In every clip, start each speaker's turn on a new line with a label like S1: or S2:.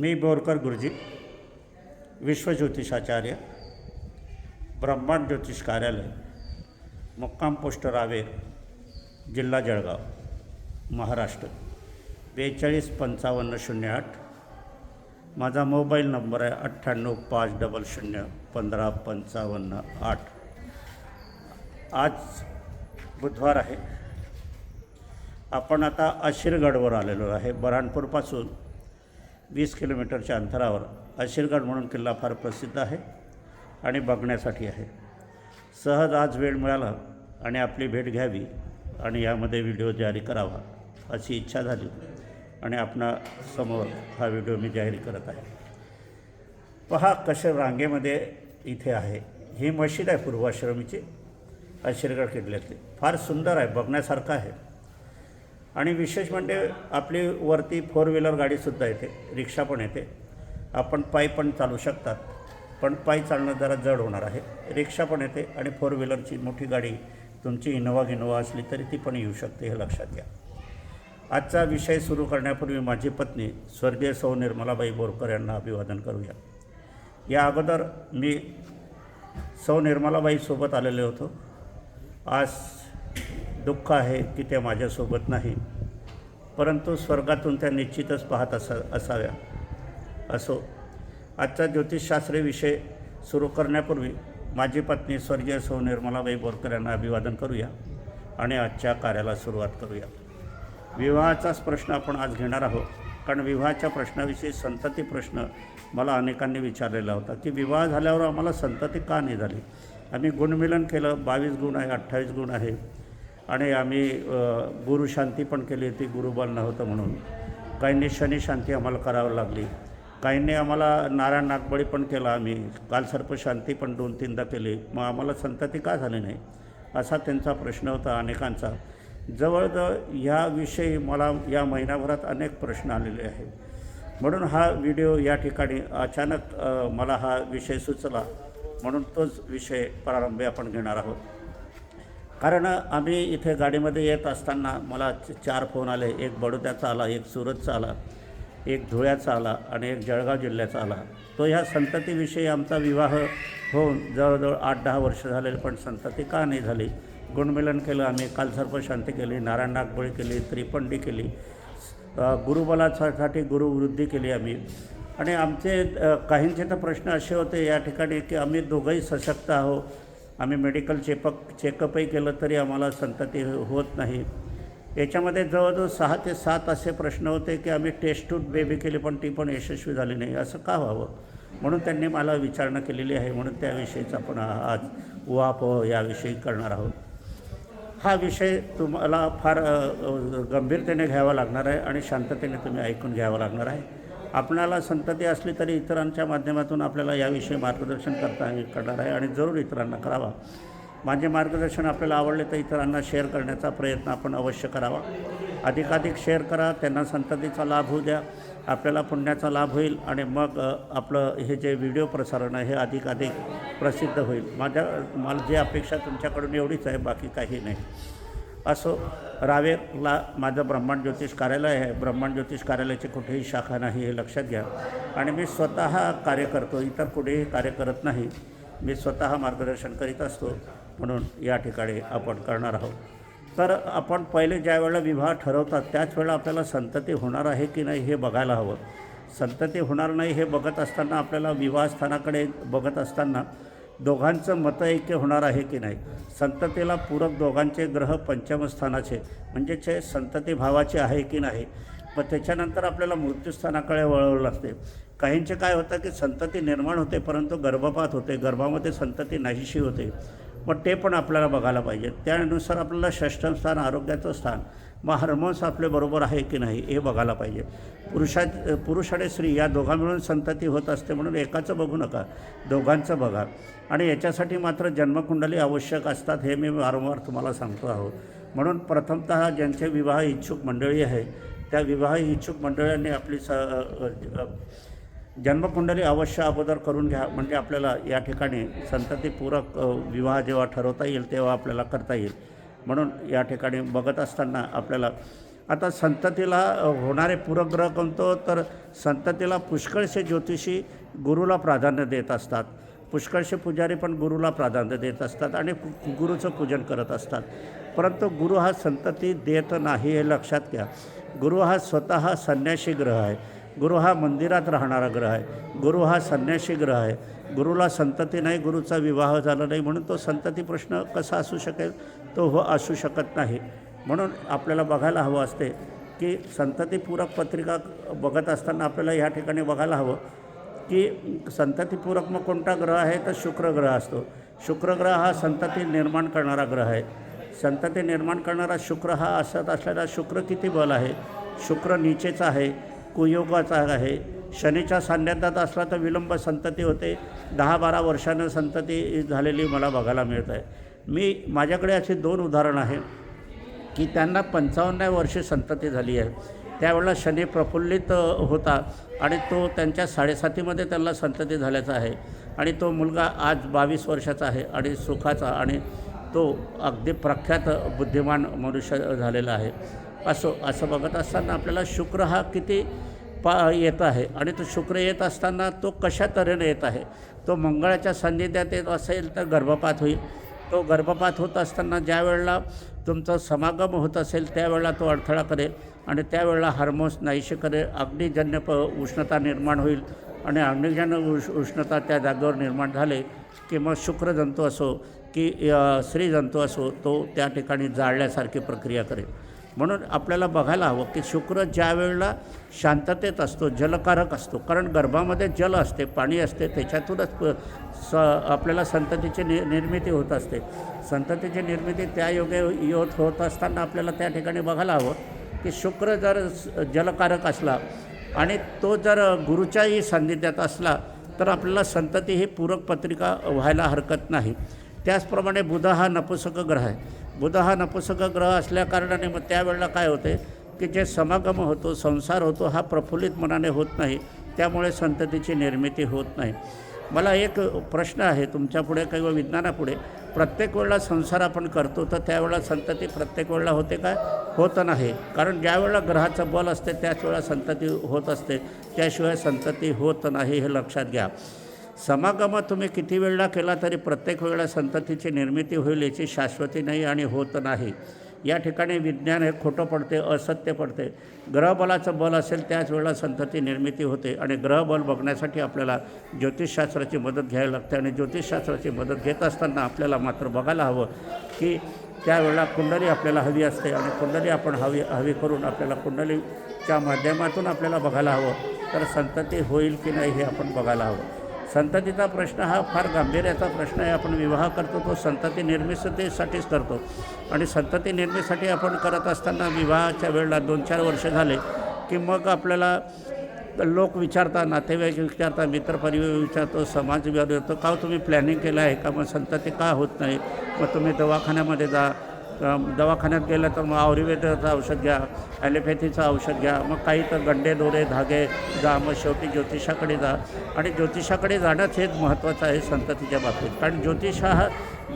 S1: मी बोरकर गुरुजी विश्वज्योतिषाचार्य ब्रह्मांड ज्योतिष कार्यालय मुक्काम पोस्ट रावेर जिल्हा जळगाव महाराष्ट्र. बेचाळीस पंचावन्न शून्य आठ. माझा मोबाईल नंबर आहे अठ्ठ्याण्णव पाच डबल शून्य पंधरा पंचावन्न आठ. आज बुधवार आहे. आपण आता आशीरगडवर आलेलो आहे. बऱ्हाणपूरपासून वीस किलोमीटरच्या अंतरावर आशिरगड म्हणून किल्ला फार प्रसिद्ध आहे आणि बघण्यासाठी आहे. सहज आज वेळ मिळाला आणि आपली भेट घ्यावी आणि यामध्ये व्हिडिओ जारी करावा अशी इच्छा झाली आणि आपणासमोर हा व्हिडिओ मी जाहीर करत आहे. पहा कशा रांगेमध्ये इथे आहे. ही मशीद आहे पूर्वाश्रमीची. आशिरगड किल्ल्यातली. फार सुंदर आहे बघण्यासारखं आहे. आणि विशेष म्हणजे आपली वरती फोर व्हीलर गाडीसुद्धा येते रिक्षा पण येते. आपण पायी पण चालू शकतात पण पायी चालणं जरा जड होणार आहे. रिक्षा पण येते आणि फोर व्हीलरची मोठी गाडी तुमची इनोवा गिनोवा असली तरी ती पण येऊ शकते हे लक्षात घ्या. आजचा विषय सुरू करण्यापूर्वी माझी पत्नी स्वर्गीय सौ निर्मलाबाई बोरकर यांना अभिवादन करूया. या अगोदर मी सौ निर्मलाबाईसोबत आलेले होतो. आज दुःख आहे की त्या माझ्यासोबत नाही. परंतु स्वर्गातून त्या निश्चितच पाहत असा असाव्या. असो आजचा ज्योतिषशास्त्रीय विषय सुरू करण्यापूर्वी माझी पत्नी स्वर्गीय सौ निर्मलाबाई बोरकर यांना अभिवादन करूया आणि आजच्या कार्याला सुरुवात करूया. विवाहाचाच प्रश्न आपण आज घेणार आहोत. कारण विवाहाच्या प्रश्नाविषयी संतती प्रश्न मला अनेकांनी विचारलेला होता की विवाह झाल्यावर आम्हाला संतती का नाही झाली? आम्ही गुणमिलन केलं बावीस गुण आहे अठ्ठावीस गुण आहे. आणि आम्ही गुरुशांती पण केली होती गुरुबल नव्हतं म्हणून. काहींनी शनिशांती आम्हाला करावं लागली. काहींनी आम्हाला नारायण नागबळी पण केला आम्ही. कालसर्प शांती पण दोन तीनदा केली. मग आम्हाला संतती का झाली नाही? असा त्यांचा प्रश्न होता अनेकांचा. जवळजवळ ह्याविषयी मला या महिन्याभरात अनेक प्रश्न आलेले आहेत. म्हणून हा व्हिडिओ या ठिकाणी अचानक मला हा विषय सुचला. म्हणून तोच विषय प्रारंभी आपण घेणार आहोत. कारण आम्ही इथे गाडीमध्ये येत असताना मला चार फोन आले. एक बडोद्याचा आला एक सुरतचा आला एक धुळ्याचा आला आणि एक जळगाव जिल्ह्याचा आला तो ह्या संततीविषयी आमचा विवाह होऊन जवळजवळ आठ दहा वर्ष झाले पण संतती का नाही झाली? गुणमिलन केलं आम्ही कालसर्प शांती केली नारायण नागबळी केली त्रिपंडी केली गुरुबलासाठी गुरुवृद्धी केली आम्ही. आणि आमचे काहींचे तर प्रश्न असे होते या ठिकाणी की आम्ही दोघंही सशक्त आहो आम्ही मेडिकल चेपक चेकअपही केलं तरी आम्हाला संतती हो- होत नाही. याच्यामध्ये जवळजवळ सहा ते सात असे प्रश्न होते की आम्ही टेस्ट टूट बेबी केली पण ती पण यशस्वी झाली नाही. असं का व्हावं? म्हणून त्यांनी मला विचारणा केलेली आहे. म्हणून त्याविषयीच आपण आज वाप याविषयी करणार आहोत. हा विषय तुम्हाला फार गंभीरतेने घ्यावा लागणार आहे आणि शांततेने तुम्ही ऐकून घ्यावं लागणार आहे. आपणाला संतती असली तरी इतरांच्या माध्यमातून आपल्याला याविषयी मार्गदर्शन करता करणार आहे आणि जरूर इतरांना करावा. माझे मार्गदर्शन आपल्याला आवडले तर इतरांना शेअर करण्याचा प्रयत्न आपण अवश्य करावा. अधिकाधिक शेअर करा त्यांना संततीचा लाभ होऊ द्या आपल्याला पुण्याचा लाभ होईल आणि मग आपलं हे जे व्हिडिओ प्रसारण आहे हे अधिकाधिक प्रसिद्ध होईल. माझ्या मला जी अपेक्षा तुमच्याकडून एवढीच आहे बाकी काही नाही. असो रावेरला माझं ब्रह्मांड ज्योतिष कार्यालय आहे. ब्रह्मांड ज्योतिष कार्यालयाची कुठेही शाखा नाही हे लक्षात घ्या. आणि मी स्वतः कार्य करतो इतर कुठेही कार्य करत नाही. मी स्वतः मार्गदर्शन करीत असतो म्हणून या ठिकाणी आपण करणार आहोत. तर आपण पहिले ज्या वेळेला विवाह ठरवतात त्याच वेळेला आपल्याला संतती होणार आहे की नाही हे बघायला हवं. संतती होणार नाही हे बघत असताना आपल्याला विवाहस्थानाकडे बघत असताना दोघांचं मतऐक्य होणार आहे की नाही? संततीला पूरक दोघांचे ग्रह पंचमस्थानाचे म्हणजे हे संतती भावाचे आहे की नाही? मग त्याच्यानंतर आपल्याला मृत्यूस्थानाकडे वळवलं लागते. काहींचे काय होतं की संतती निर्माण होते परंतु गर्भपात होते. गर्भामध्ये संतती नाहीशी होते. मग ते पण आपल्याला बघायला पाहिजे. त्यानुसार आपल्याला षष्ठम स्थान आरोग्याचं स्थान मग हार्मोन्स आपले बरोबर आहे की नाही हे बघायला पाहिजे. पुरुषा पुरुष आणि स्त्री या दोघा मिळून संतती होत असते म्हणून एकाचं बघू नका दोघांचं बघा. आणि याच्यासाठी मात्र जन्मकुंडली आवश्यक असतात हे मी वारंवार तुम्हाला सांगतो आहोत. म्हणून प्रथमतः ज्यांचे विवाह इच्छुक मंडळी आहे त्या विवाह इच्छुक मंडळांनी आपली स जन्मकुंडली अवश्य अगोदर करून घ्या. म्हणजे आपल्याला या ठिकाणी संततीपूरक विवाह जेव्हा ठरवता येईल तेव्हा आपल्याला करता येईल. म्हणून या ठिकाणी बघत असताना आपल्याला आता संततीला होणारे पूरग्रह कोणतो? तर संततीला पुष्कळसे ज्योतिषी गुरुला प्राधान्य देत असतात. पुष्कळसे पुजारी पण गुरुला प्राधान्य देत असतात आणि गुरुचं पूजन करत असतात. परंतु गुरु हा संतती देत नाही हे लक्षात घ्या. गुरु हा स्वतः संन्यासी ग्रह आहे. गुरु हा मंदिरात राहणारा ग्रह आहे. गुरु हा संन्यासी ग्रह आहे. गुरुला संतती नाही गुरुचा विवाह झाला नाही म्हणून तो संतती प्रश्न कसा असू शकेल तो हो असू शकत नाही. म्हणून आपल्याला बघायला हवं असते की संततीपूरक पत्रिका बघत असताना आपल्याला ह्या ठिकाणी बघायला हवं की संततीपूरक मग कोणता ग्रह आहे तर शुक्र ग्रह असतो. शुक्र ग्रह हा संतती निर्माण करणारा ग्रह आहे. संतती निर्माण करणारा शुक्र हा असत असलेला शुक्र किती बल आहे? शुक्र नीचेचा आहे. कुयोगाचा आहे. शनीच्या सान्निध्यात असला तर विलंब संतती होते. दहा बारा वर्षानं संतती झालेली मला बघायला मिळत आहे मी माझ्याकडे अशी दोन उदाहरणं आहे की त्यांना पंचावन्न वर्षे संतती झाली आहे. त्यावेळेला शनी प्रफुल्लित होता आणि तो त्यांच्या साडेसातीमध्ये त्यांना संतती झाल्याचा आहे. आणि तो मुलगा आज बावीस वर्षाचा आहे आणि सुखाचा आणि तो अगदी प्रख्यात बुद्धिमान मनुष्य झालेला आहे. असो असं बघत असताना आपल्याला शुक्र हा किती पा येत आहे. आणि तो शुक्र येत असताना तो कशा तऱ्हेने येत आहे? तो मंगळाच्या सान्निध्यात येत असेल तर गर्भपात होईल. तो गर्भपात होत असताना ज्या वेळेला तुमचा समागम होत असेल त्यावेळेला तो अडथळा करेल आणि त्यावेळेला हार्मोन्स नाहीशी करेल. अग्निजन्य प उष्णता निर्माण होईल आणि अग्निजन्य उष उष्णता त्या जागेवर निर्माण झाले की मग शुक्रजंतू असो की स्त्रीजंतू असो तो त्या ठिकाणी जाळल्यासारखी प्रक्रिया करेल. म्हणून आपल्याला बघायला हवं की शुक्र ज्या वेळेला शांततेत असतो जलकारक असतो कारण गर्भामध्ये जल असते पाणी असते त्याच्यातूनच स आपल्याला संततीची नि निर्मिती होत असते. संततीची निर्मिती त्या योगे योत होत असताना आपल्याला त्या ठिकाणी बघायला हवं की शुक्र जर जलकारक असला आणि तो जर गुरुच्याही सान्निध्यात असला तर आपल्याला संतती ही पूरक पत्रिका व्हायला हरकत नाही. त्याचप्रमाणे बुध हा नपुसक ग्रह आहे. बुध हा नपुसक ग्रह असल्याकारणाने मग त्यावेळेला काय होते की जे समागम होतो संसार होतो हा प्रफुल्लित मनाने होत नाही. त्यामुळे संततीची निर्मिती होत नाही. मला एक प्रश्न आहे तुमच्यापुढे किंवा विज्ञानापुढे. प्रत्येक वेळेला संसार आपण करतो तर त्यावेळेला संतती प्रत्येक वेळेला होते काय होत नाही. कारण ज्या वेळेला ग्रहाचं बल असते त्याच वेळेला संतती होत असते. त्याशिवाय संतती होत नाही हे लक्षात घ्या. समागम तुम्ही किती वेळेला केला तरी प्रत्येक वेळेला संततीची निर्मिती होईल याची शाश्वती नाही आणि होत नाही. या ठिकाणी विज्ञान हे खोटं पडते असत्य पडते. ग्रहबलाचं बल असेल त्याच वेळेला संतती निर्मिती होते आणि ग्रहबल बघण्यासाठी आपल्याला ज्योतिषशास्त्राची मदत घ्यावी लागते आणि ज्योतिषशास्त्राची मदत घेत असताना आपल्याला मात्र बघायला हवं की त्यावेळेला कुंडली आपल्याला हवी असते आणि कुंडली आपण हवी हवी करून आपल्याला कुंडलीच्या माध्यमातून आपल्याला बघायला हवं. तर संतती होईल की नाही हे आपण बघायला हवं. संततीचा प्रश्न हा फार गांभीर्याचा प्रश्न आहे. आपण विवाह करतो तो संतती निर्मितीसाठीच करतो. आणि संतती निर्मितीसाठी आपण करत असताना विवाहाच्या वेळेला दोन चार वर्ष झाले की मग आपल्याला लोक विचारतात नातेवाईक विचारतात मित्रपरिवार विचारतो समाज विचारतो का हो, तुम्ही प्लॅनिंग केलं आहे का? मग संतती का होत नाही? मग तुम्ही दवाखान्यामध्ये जा दवाखान्यात गेलं तर मग आयुर्वेदाचं औषध घ्या ॲलोपॅथीचं औषध घ्या मग काही तर गंडे दोरे धागे जा मग शेवटी ज्योतिषाकडे जा. आणि ज्योतिषाकडे जाणंच हेच महत्त्वाचं आहे संततीच्या बाबतीत. कारण ज्योतिष हा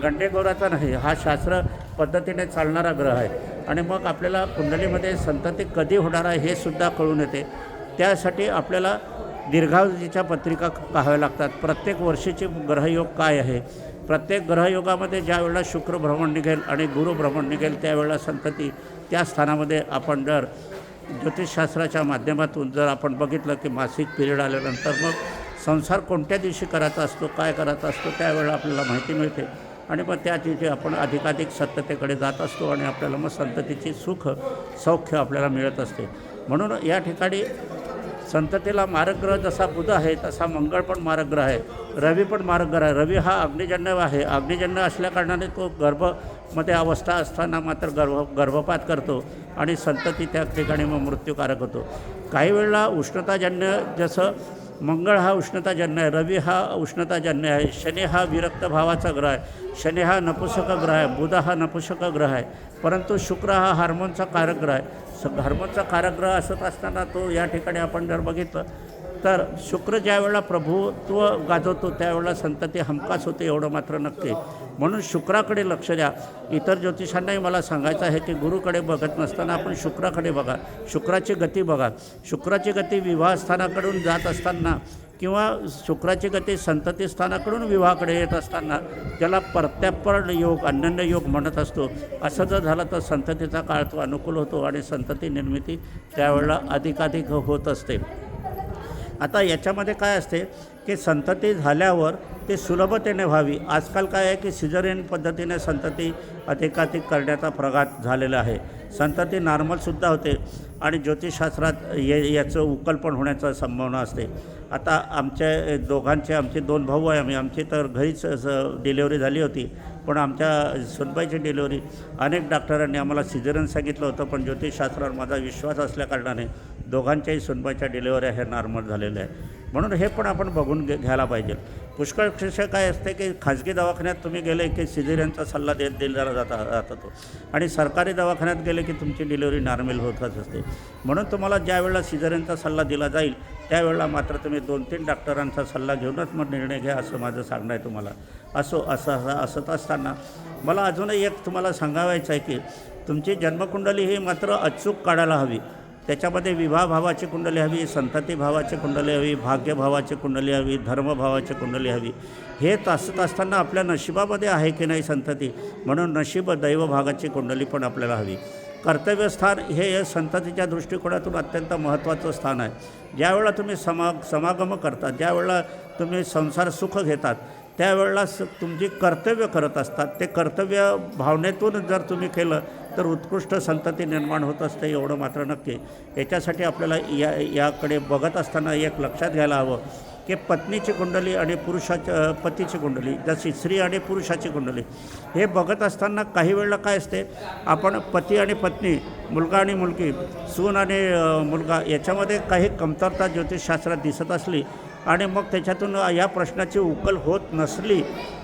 S1: गंडेगोराचा नाही हा शास्त्र पद्धतीने चालणारा ग्रह आहे. आणि मग आपल्याला कुंडलीमध्ये संतती कधी होणार आहे हे सुद्धा कळून येते. त्यासाठी आपल्याला दीर्घावधीच्या पत्रिका पाहाव्या लागतात. प्रत्येक वर्षीचे ग्रहयोग काय आहे? प्रत्येक ग्रहयोगामध्ये ज्या वेळेला शुक्र भ्रमण निघेल आणि गुरु भ्रमण निघेल त्यावेळेला संतती त्या स्थानामध्ये आपण जर ज्योतिषशास्त्राच्या माध्यमातून जर आपण बघितलं की मासिक पिरियड आल्यानंतर मग संसार कोणत्या दिवशी करायचा असतो काय करायचा असतो त्यावेळेला आपल्याला माहिती मिळते. आणि मग त्या तिथे आपण अधिकाधिक सत्यतेकडे जात असतो आणि आपल्याला मग संततीची सुख सौख्य आपल्याला मिळत असते. म्हणून या ठिकाणी संततीला मारकग्रह जसा बुध आहे तसा मंगळ पण मारकग्रह आहे. रवी पण मारकग्रह आहे. रवी हा अग्निजन्य आहे. अग्निजन्य असल्याकारणाने तो गर्भमध्ये अवस्था असताना मात्र गर्भ गर्भपात करतो आणि संतती त्या ठिकाणी मग मृत्यूकारक होतो. काही वेळेला उष्णताजन्य जसं मंगळ हा उष्णताजन्य आहे रवी हा उष्णताजन्य आहे शनी हा विरक्त भावाचा ग्रह आहे शनी हा नपुसक ग्रह आहे बुध हा नपुसक ग्रह आहे. परंतु शुक्र हा हार्मोनचा कारक ग्रह आहे. धर्माचा कारागृह असत असताना तो या ठिकाणी आपण जर बघितलं तर शुक्र ज्यावेळेला प्रभुत्व गाजवतो त्यावेळेला संतती हमखास होते एवढं मात्र नक्की. म्हणून शुक्राकडे लक्ष द्या. इतर ज्योतिषांनाही मला सांगायचं आहे की गुरुकडे बघत नसताना आपण शुक्राकडे बघा. शुक्राची गती बघा. शुक्राची गती विवाहस्थानाकडून जात असताना किंवा शुक्राची गती संतती स्थानाकडून विवाहाकडे येत असताना ज्याला प्रत्यापर्ण योग अनन्य योग म्हणत असतो असं जर झालं तर संततीचा काळ तो अनुकूल होतो आणि संतती निर्मिती त्यावेळेला अधिकाधिक होत असते. आता याच्यामध्ये काय असते की संतती झाल्यावर ते सुलभतेने व्हावी. आजकाल काय आहे की सिझरेन पद्धतीने संतती अधिकाधिक करण्याचा प्रघात झालेला आहे. संतती नॉर्मलसुद्धा होते. आणि ज्योतिषशास्त्रात ये याचं उकल पण होण्याचा संभावना असते. आता आमच्या दोघांचे आमचे दोन भाऊ आहे आम्ही. आमची तर घरीच डिलेवरी झाली होती. पण आमच्या सुनबाईची डिलेवरी अनेक डॉक्टरांनी आम्हाला सिझरन सांगितलं होतं पण ज्योतिषशास्त्रावर माझा विश्वास असल्याकारणाने दोघांच्याही सुनबाईच्या डिलेवऱ्या हे नॉर्मल झालेल्या आहे. म्हणून हे पण आपण बघून घे घ्यायला पाहिजे. पुष्कळ शिक्षक काय असते की खाजगी दवाखान्यात तुम्ही गेले की सिझेरियनचा सल्ला देत दिला जाता जातो आणि सरकारी दवाखान्यात गेले की तुमची डिलिव्हरी नॉर्मल होतच असते. म्हणून तुम्हाला ज्या वेळेला सिझेरियनचा सल्ला दिला जाईल त्यावेळेला मात्र तुम्ही दोन तीन डॉक्टरांचा सल्ला घेऊनच मग निर्णय घ्या असं माझं सांगणं आहे तुम्हाला. असो असं असं असत असताना मला अजूनही एक तुम्हाला सांगावायचं आहे की तुमची जन्मकुंडली ही मात्र अचूक काढायला हवी. त्याच्यामध्ये विवाहभावाची कुंडली हवी संतती भावाची कुंडली हवी भाग्यभावाची कुंडली हवी धर्मभावाची कुंडली हवी. हे तासत असताना आपल्या नशिबामध्ये आहे की नाही संतती? म्हणून नशीब दैव भागाची कुंडली पण आपल्याला हवी. कर्तव्यस्थान हे संततीच्या दृष्टिकोनातून अत्यंत महत्त्वाचं स्थान आहे. ज्यावेळेला तुम्ही समा समागम करता ज्यावेळेला तुम्ही संसार सुख घेतात त्यावेळेला स तुमची कर्तव्य करत असतात. ते कर्तव्य भावनेतून जर तुम्ही केलं तर उत्कृष्ट संतती निर्माण होत असते एवढं मात्र नक्की. याच्यासाठी आपल्याला या याकडे बघत असताना एक लक्षात घ्यायला हवं की पत्नीची कुंडली आणि पुरुषाच्या पतीची कुंडली जशी स्त्री आणि पुरुषाची कुंडली हे बघत असताना काही वेळेला काय असते आपण पती आणि पत्नी मुलगा आणि मुलगी सून आणि मुलगा याच्यामध्ये काही कमतरता ज्योतिषशास्त्रात दिसत असली आणि मग त्याच्यातून या प्रश्नाची उकल होत नसली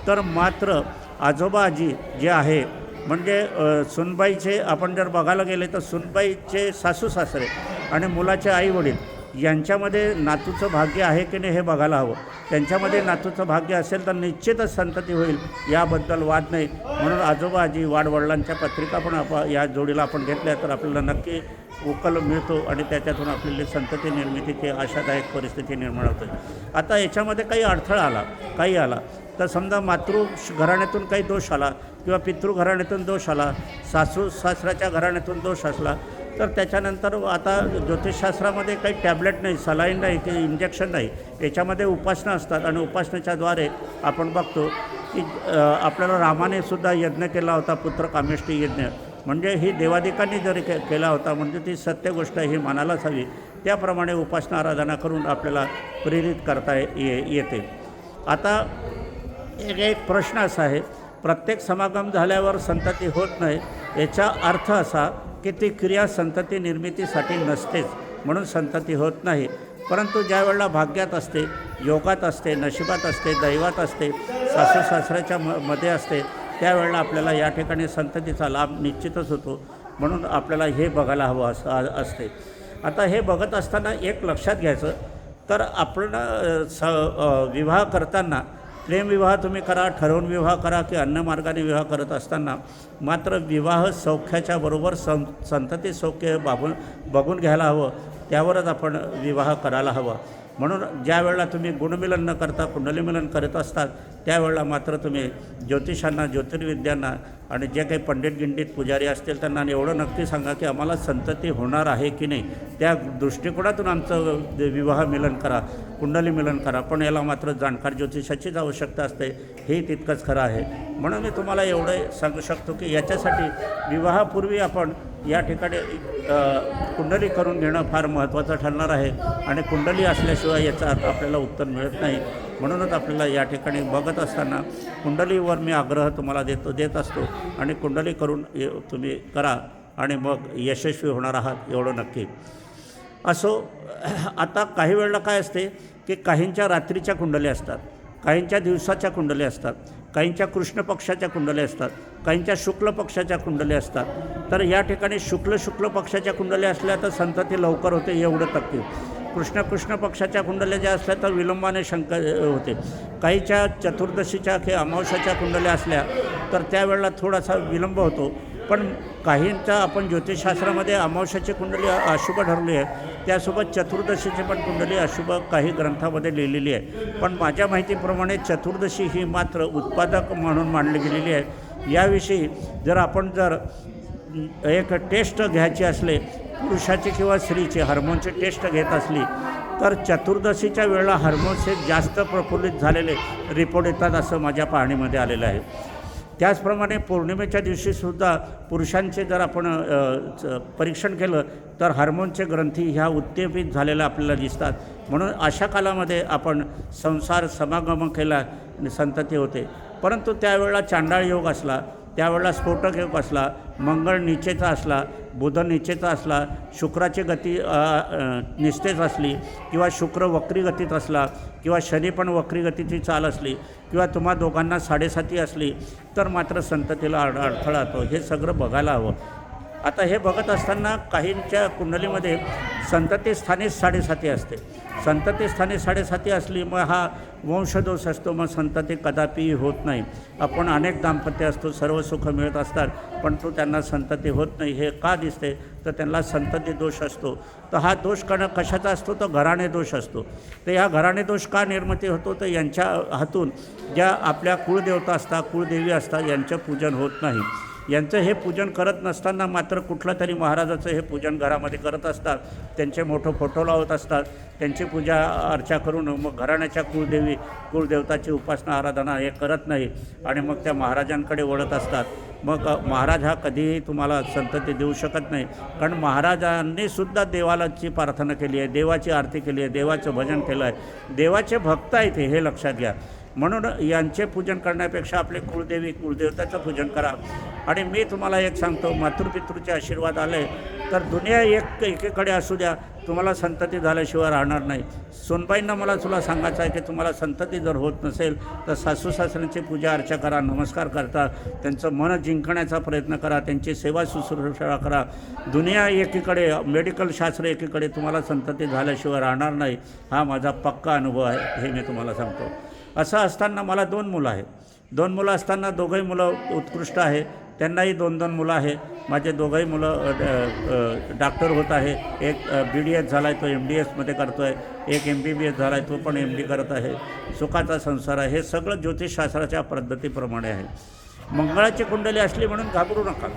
S1: तर मात्र आजोबा आजी जे आहे म्हणजे सुनबाईचे आपण जर बघायला गेले तर सुनबाईचे सासू सासरे आणि मुलाचे आई वडील यांच्यामध्ये नातूचं भाग्य आहे की नाही हे बघायला हवं. त्यांच्यामध्ये नातूचं भाग्य असेल तर निश्चितच संतती होईल याबद्दल वाद नाही. म्हणून आजोबा आजी वाडवडिलांच्या पत्रिका पण आप या जोडीला आपण घेतल्या तर आपल्याला नक्की उकल मिळतो आणि त्याच्यातून आपल्याला संतती निर्मितीची आशादायक परिस्थिती निर्माण होते. आता याच्यामध्ये काही अडथळा आला काही आला. तर समजा मातृ घराण्यातून काही दोष आला किंवा पितृ घराण्यातून दोष आला सासू सासऱ्याच्या घराण्यातून दोष असला तर त्याच्यानंतर आता ज्योतिषशास्त्रामध्ये काही टॅबलेट नाही सलाईन नाही की इंजेक्शन नाही याच्यामध्ये उपासना असतात आणि उपासनेच्याद्वारे आपण बघतो की आपल्याला रामाने सुद्धा यज्ञ केला होता पुत्र कामेष्टी यज्ञ. म्हणजे ही देवादिकांनी जरी के केला होता म्हणजे ती सत्य गोष्ट ही मानायलाच हवी. त्याप्रमाणे उपासना आराधना करून आपल्याला प्रेरित करता ये येते. आता एक एक प्रश्न असा आहे प्रत्येक समागम झाल्यावर संतती होत नाही याचा अर्थ असा की ती क्रिया संतती निर्मितीसाठी नसतेच म्हणून संतती होत नाही. परंतु ज्या वेळेला भाग्यात असते योगात असते नशिबात असते दैवात असते सासू सासऱ्याच्या म मध्ये असते त्यावेळेला आपल्याला या ठिकाणी संततीचा लाभ निश्चितच होतो म्हणून आपल्याला हे बघायला हवं असं असते. आता हे बघत असताना एक लक्षात घ्यायचं तर आपण स विवाह करताना प्रेमविवाह तुम्ही करा ठरवून विवाह करा की अन्य मार्गाने विवाह करत असताना मात्र विवाह सौख्याच्या बरोबर सं संतती सौख्य बाबून बघून घ्यायला हवं. त्यावरच आपण विवाह करायला हवा. म्हणून ज्या वेळेला तुम्ही गुणमिलन न करता कुंडलीमिलन करत असतात त्यावेळेला मात्र तुम्ही ज्योतिषांना ज्योतिर्विद्यांना आणि जे काही पंडित गिंडित पुजारी असतील त्यांना एवढं नक्की सांगा की आम्हाला संतती होणार आहे की नाही. त्या दृष्टिकोनातून आमचं विवाह मिलन करा कुंडली मिलन करा पण याला मात्र जाणकार ज्योतिषाचीच आवश्यकता असते हे तितकंच खरं आहे. म्हणून मी तुम्हाला एवढं सांगू शकतो की याच्यासाठी विवाहापूर्वी आपण या ठिकाणी कुंडली करून घेणं फार महत्त्वाचं ठरणार आहे. आणि कुंडली असल्याशिवाय याचा अर्थ आपल्याला उत्तर मिळत नाही. म्हणूनच आपल्याला या ठिकाणी बघत असताना कुंडलीवर मी आग्रह तुम्हाला देतो देत असतो आणि कुंडली करून ये- तुम्ही करा आणि मग यशस्वी होणार आहात एवढं नक्की. असो आता काही वेळेला काय असते की काहींच्या रात्रीच्या कुंडल्या असतात काहींच्या दिवसाच्या कुंडल्या असतात काहींच्या कृष्ण पक्षाच्या कुंडल्या असतात काहींच्या शुक्ल पक्षाच्या कुंडल्या असतात. तर या ठिकाणी शुक्ल शुक्ल पक्षाच्या कुंडल्या असल्या तर संतती लवकर होते एवढं नक्की. कृष्ण कृष्ण पक्षाच्या कुंडल्या ज्या असल्या तर विलंबाने शंका होते. काहीच्या चतुर्दशीच्या किंवा अमावस्याच्या कुंडल्या असल्या तर त्यावेळेला थोडासा विलंब होतो. पण काहींचा आपण ज्योतिषशास्त्रामध्ये अमावस्याची कुंडली अशुभ ठरली आहे. त्यासोबत चतुर्दशीची पण कुंडली अशुभ काही ग्रंथामध्ये लिहिलेली आहे. पण माझ्या माहितीप्रमाणे चतुर्दशी ही मात्र उत्पादक म्हणून मांडली गेलेली आहे. याविषयी जर आपण जर एक टेस्ट घ्यायची असले पुरुषाची किंवा स्त्रीची हार्मोनची टेस्ट घेत असली तर चतुर्दशीच्या वेळेला हार्मोन्स हे जास्त प्रफुल्लित झालेले रिपोर्ट येतात असं माझ्या पाहणीमध्ये आलेलं आहे. त्याचप्रमाणे पौर्णिमेच्या दिवशीसुद्धा पुरुषांचे जर आपण परीक्षण केलं तर हार्मोनचे ग्रंथी ह्या उत्तेजित झालेल्या आपल्याला दिसतात. म्हणून अशा कालामध्ये आपण संसार समागम केला आणि संतती होते. परंतु त्यावेळेला चांडाळ योग असला त्यावेळेला स्फोटक योग असला मंगळ निचेचा असला बुध निचेचा असला शुक्राची गती निस्तेच असली किंवा शुक्र वक्री गतीत असला किंवा शनी पण वक्री गतीची चाल असली किंवा तुम्हा दोघांना साडेसाती असली तर मात्र संततीला अड अडथळा येतो. हे सगळं बघायला हवं. आता हे बघत असताना काहींच्या कुंडलीमध्ये संततीस्थानीच साडेसाती असते. संतती स्थानी साडेसाती असली मग हा वंशदोष असतो मग संतती कदापि होत नाही. आपण अनेक दाम्पत्य असतो सर्व सुख मिळत असतात पण तो त्यांना संतती होत नाही हे का दिसते? तर त्यांना संतती दोष असतो. तर हा दोष कण कशाचा असतो? तर घराणे दोष असतो. तर ह्या घराणे दोष का निर्मिती होतो? तर यांच्या हातून ज्या आपल्या कुळदेवता असतात कुळदेवी असतात यांचं पूजन होत नाही. यांचं हे पूजन करत नसताना मात्र कुठलं तरी महाराजाचं हे पूजन घरामध्ये करत असतात. त्यांचे मोठं फोटो लावत असतात. त्यांची पूजा अर्चा करून मग घराण्याच्या कुळदेवी कुळदेवताची उपासना आराधना हे करत नाही आणि मग त्या महाराजांकडे वळत असतात. मग महाराज हा कधीही तुम्हाला संतती देऊ शकत नाही. कारण महाराजांनी सुद्धा देवालाची प्रार्थना केली आहे देवाची आरती केली आहे देवाचं भजन केलं आहे. देवाचे भक्त आहेत हे हे लक्षात घ्या. म्हणून यांचे पूजन करण्यापेक्षा आपले कुळदेवी कुळदेवताचं पूजन करा. आणि मी तुम्हाला एक सांगतो मातृपितृचे आशीर्वाद आले तर दुनिया एक एकीकडे असू द्या तुम्हाला संतती झाल्याशिवाय राहणार नाही. सोनबाईंना मला तुला सांगायचं आहे की तुम्हाला संतती जर होत नसेल तर सासू सासऱ्यांची पूजा अर्चा करा नमस्कार करता त्यांचं मन जिंकण्याचा प्रयत्न करा त्यांची सेवा शुश्रूषा करा. दुनिया एकीकडे मेडिकल शास्त्र एकीकडे तुम्हाला संतती झाल्याशिवाय राहणार नाही हा माझा पक्का अनुभव आहे हे मी तुम्हाला सांगतो. असं असताना मला दोन मुलं आहेत. दोन मुलं असताना दोघंही मुलं उत्कृष्ट आहे. त्यांनाही दोन दोन मुलं आहे. माझे दोघंही मुलं ड- डॉक्टर होत आहे. एक बी डी एस झाला आहे तो एम डी एसमध्ये करतो आहे एक एम बी बी एस झाला आहे तो पण एम डी करत आहे. सुखाचा संसार आहे. हे सगळं ज्योतिषशास्त्राच्या पद्धतीप्रमाणे आहे. मंगळाची कुंडली असली म्हणून घाबरू नका.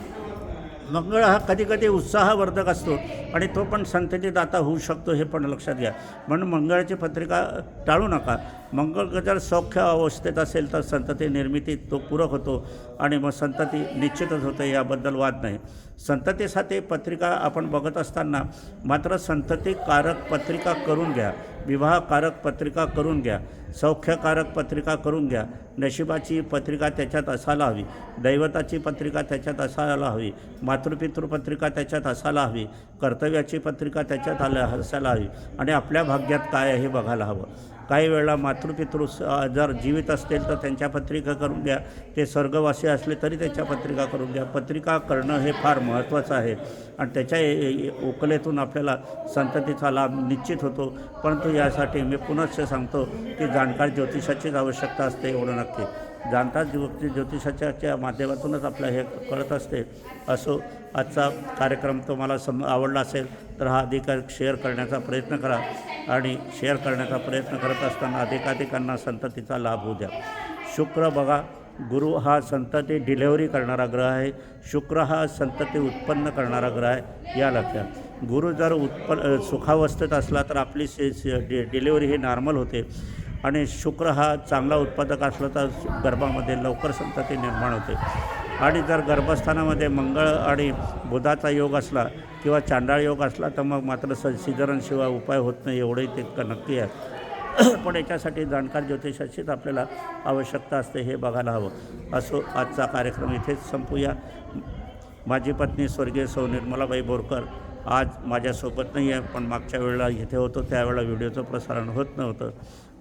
S1: मंगळ हा कधी कधी उत्साहवर्धक असतो आणि तो पण संततीदाता होऊ शकतो हे पण लक्षात घ्या. म्हणून मंगळाची पत्रिका टाळू नका. मंगळ जर सौख्य अवस्थेत असेल तर संतती निर्मिती तो पूरक होतो आणि मग संतती निश्चितच होते याबद्दल वाद नाही. संततीसाठी पत्रिका आपण बघत असताना मात्र संततीकारक पत्रिका करून घ्या. विवाहकारक पत्रिका करून घ्या सौख्यकारक पत्रिका करून घ्या नशिबाची पत्रिका त्याच्यात असायला हवी दैवताची पत्रिका त्याच्यात असायला हवी मातृपितृ पत्रिका त्याच्यात असायला हवी कर्तव्याची पत्रिका त्याच्यात आल्या असायला हवी. आणि आपल्या भाग्यात काय आहे हे बघायला हवं. काही वेळेला मातृपितृ स- जर जीवित असतील तर त्यांच्या पत्रिका करून घ्या ते स्वर्गवासी असले तरी त्याच्या पत्रिका करून घ्या पत्रिका करणं हे फार महत्त्वाचं आहे. आणि त्याच्या ए- उकलेतून आपल्याला संततीचा लाभ निश्चित होतो. परंतु यासाठी मी पुनश्च सांगतो की जाणकार ज्योतिषाचीच आवश्यकता असते एवढं नक्की. जाणकार ज्योतिषाच्या माध्यमातूनच आपलं हे कळत असते. असो आजचा कार्यक्रम तुम्हाला सम आवडला असेल तर हा अधिकाधिक शेअर करण्याचा प्रयत्न करा आणि शेअर करण्याचा प्रयत्न करत असताना अधिकाधिकांना संततीचा लाभ होऊ द्या. शुक्र बघा गुरु हा संतती डिलेवरी करणारा ग्रह आहे. शुक्र हा संतती उत्पन्न करणारा ग्रह आहे या लक्षात. गुरु जर उत्पन्न सुखावस्थेत असला तर आपली से से- डि डिलेवरी ही नॉर्मल होते आणि शुक्र हा चांगला उत्पादक असला तर गर्भामध्ये लवकर संतती निर्माण होते. आणि जर गर्भस्थानामध्ये मंगळ आणि बुधाचा योग असला किंवा चांडाळ योग असला तर मग मात्र संसिधरणशिवाय उपाय होत नाही एवढंही ते नक्की आहे. पण याच्यासाठी जाणकार ज्योतिषाचीच आपल्याला आवश्यकता असते हे बघायला हवं. असो आजचा कार्यक्रम इथेच संपूया. माझी पत्नी स्वर्गीय सौ निर्मलाबाई बोरकर आज माझ्यासोबत नाही आहे पण मागच्या वेळेला इथे होतो त्यावेळेला व्हिडिओचं प्रसारण होत नव्हतं.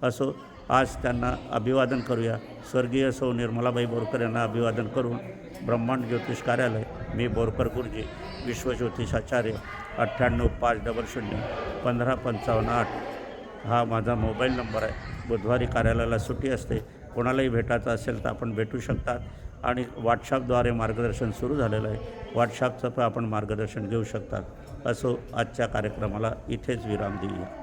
S1: असो आज त्यांना अभिवादन करूया. स्वर्गीय सौ निर्मलाबाई बोरकर यांना अभिवादन करून ब्रह्मांड ज्योतिष कार्यालय मी बोरकर गुरुजी विश्वज्योतिषाचार्य अठ्ठ्याण्णव पाच डबल शून्य पंधरा पंचावन्न आठ. हा माझा मोबाईल नंबर आहे. बुधवारी कार्यालयाला सुट्टी असते. कोणालाही भेटायचं असेल तर आपण भेटू शकतात. आणि व्हॉट्सअपद्वारे मार्गदर्शन सुरू झालेलं आहे. व्हॉट्सअपचं पण आपण मार्गदर्शन घेऊ शकतात. असो आजच्या कार्यक्रमाला इथेच विराम देऊया.